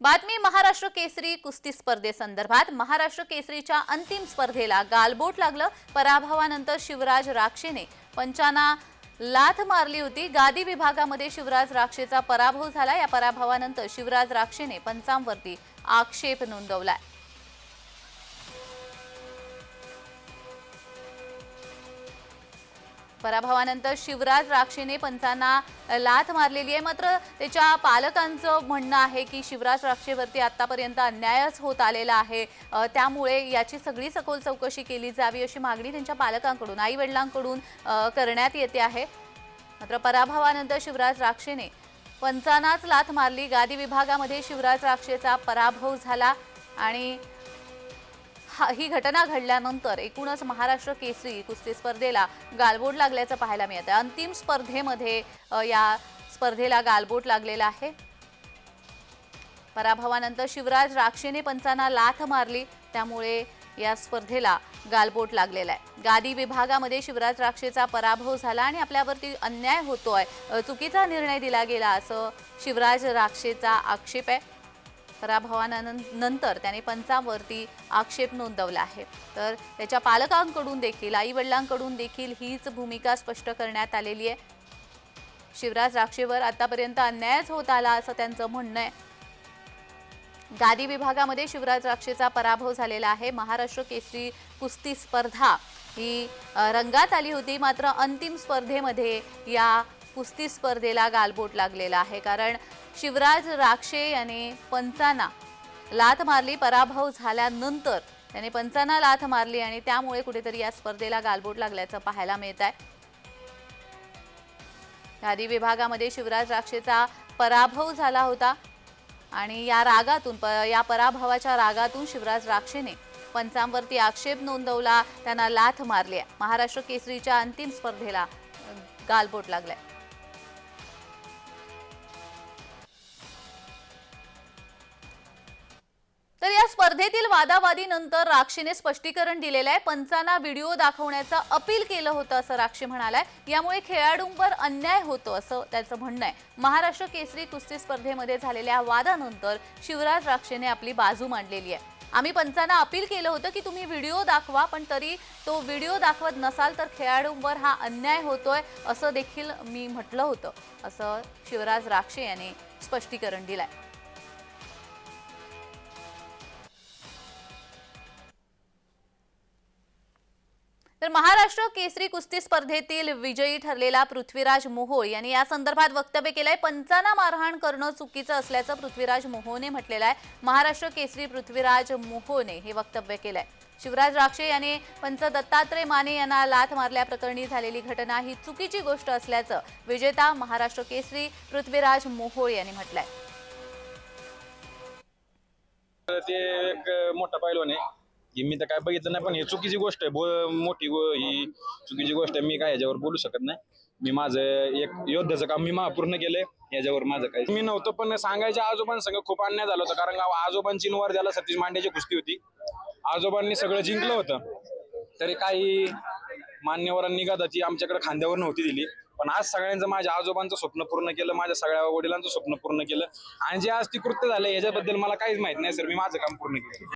बातमी महाराष्ट्र केसरी कुस्ती स्पर्धेसंदर्भात महाराष्ट्र केसरीच्या अंतिम स्पर्धेला गालबोट लागलं. पराभवानंतर शिवराज राक्षेने पंचांना लाथ मारली होती. गादी विभागामध्ये शिवराज राक्षेचा पराभव झाला. या पराभवानंतर शिवराज राक्षेने पंचांवरती आक्षेप नोंदवलाय. पराभवानंतर शिवराज राक्षेने पंचांना लाथ मारलेली आहे. मात्र त्याच्या पालकांचं म्हणणं आहे की शिवराज राक्षेवरती आतापर्यंत अन्यायच होत आलेला आहे. त्यामुळे याची सगळी सखोल चौकशी केली जावी अशी मागणी त्यांच्या पालकांकडून आई वडिलांकडून करण्यात येते आहे. मात्र पराभवानंतर शिवराज राक्षेने पंचांनाच लाथ मारली. गादी विभागामध्ये शिवराज राक्षेचा पराभव झाला आणि हा- ही घटना घडल्यानंतर एकूणच महाराष्ट्र केसरी कुस्ती स्पर्धेला गालबोट लागल्याचं पाहायला मिळतं अंतिम स्पर्धेमध्ये या स्पर्धेला गालबोट लागलेला आहे. पराभवानंतर शिवराज राक्षेने पंचांना लाथ मारली त्यामुळे या स्पर्धेला गालबोट लागलेला आहे. गादी विभागामध्ये शिवराज राक्षेचा पराभव झाला आणि आपल्यावरती अन्याय होतोय. आहे चुकीचा निर्णय दिला गेला असं शिवराज राक्षेचा आक्षेप आहे. पराभवानंतर त्याने पंचावरती आक्षेप नोंदवला आहे. तर त्याच्या पालकांकडून देखील आईवडिलांकडून देखील हीच भूमिका स्पष्ट करण्यात आलेली आहे. शिवराज राक्षेवर आतापर्यंत अन्यायच होत आला असं त्यांचं म्हणणं आहे. गादी विभागामध्ये शिवराज राक्षेचा पराभव झालेला आहे. महाराष्ट्र केसरी कुस्ती स्पर्धा ही रंगात आली होती. मात्र अंतिम स्पर्धेमध्ये या कुस्ती स्पर्धेला गालबोट लागलेला आहे. कारण शिवराज राक्षे याने पंचांना लाथ मारली पराभव झाल्यानंतर त्याने पंचांना लाथ मारली आणि त्यामुळे कुठेतरी या स्पर्धेला गालबोट लागल्याचं पाहायला मिळत आहे यादी विभागामध्ये शिवराज राक्षेचा पराभव झाला होता आणि या रागातून प या पराभवाच्या रागातून शिवराज राक्षेने पंचांवरती आक्षेप नोंदवला त्यांना लाथ मारली आहे. महाराष्ट्र केसरीच्या अंतिम स्पर्धेला गालबोट लागलाय स्पर्धेतील वादावादीनंतर राक्षेने स्पष्टीकरण दिलेलं आहे. पंचांना व्हिडिओ दाखवण्याचं अपील केलं होतं असं राक्षी म्हणालाय. यामुळे खेळाडूंवर अन्याय होतो असं त्याचं म्हणणं आहे. महाराष्ट्र केसरी कुस्ती स्पर्धेमध्ये झालेल्या वादानंतर शिवराज राक्षेने आपली बाजू मांडलेली आहे. आम्ही पंचांना अपील केलं होतं की तुम्ही व्हिडिओ दाखवा पण तरी तो व्हिडिओ दाखवत नसाल तर खेळाडूंवर हा अन्याय होतोय असं देखील मी म्हटलं होतं असं शिवराज राक्षे यांनी स्पष्टीकरण दिलंय. तर महाराष्ट्र केसरी कुस्ती स्पर्धेतील विजयी ठरलेला पृथ्वीराज मोहोळ यांनी या संदर्भात वक्तव्य केलंय. पंचांना मारहाण करणं चुकीचं असल्याचं पृथ्वीराज मोहोने म्हटलेलं आहे. महाराष्ट्र केसरी पृथ्वीराज मोहोने हे वक्तव्य केलंय. शिवराज राक्षे यांनी पंच दत्तात्रय माने यांना लाथ मारल्याप्रकरणी झालेली घटना ही चुकीची गोष्ट असल्याचं विजेता महाराष्ट्र केसरी पृथ्वीराज मोहोळ यांनी म्हटलंय. ते एक मोठा पैलवान आहे. की मी तर काय बघितलं नाही पण हे चुकीची गोष्ट आहे. बो- मोठी गो ही चुकीची गोष्ट आहे. मी काय याच्यावर बोलू शकत नाही. मी माझं एक योद्ध्याचं काम मी मा पूर्ण केलंय. याच्यावर माझं काय मी नव्हतं पण सांगायच्या आजोबांसंग खूप अन्याय झाला होता. कारण का आजोबांची वर त्याला सतीश मांडेची कुस्ती होती. आजोबांनी सगळं जिंकलं होतं. तरी काही मान्यवरांनी ती आमच्याकडे खांद्यावर नव्हती दिली. पण आज सगळ्यांचं माझ्या आजोबांचं स्वप्न पूर्ण केलं माझ्या सगळ्या वडिलांचं स्वप्न पूर्ण केलं. आणि जे आज ती कृत्य झालं याच्याबद्दल मला काहीच माहीत नाही सर. मी माझं काम पूर्ण केलं.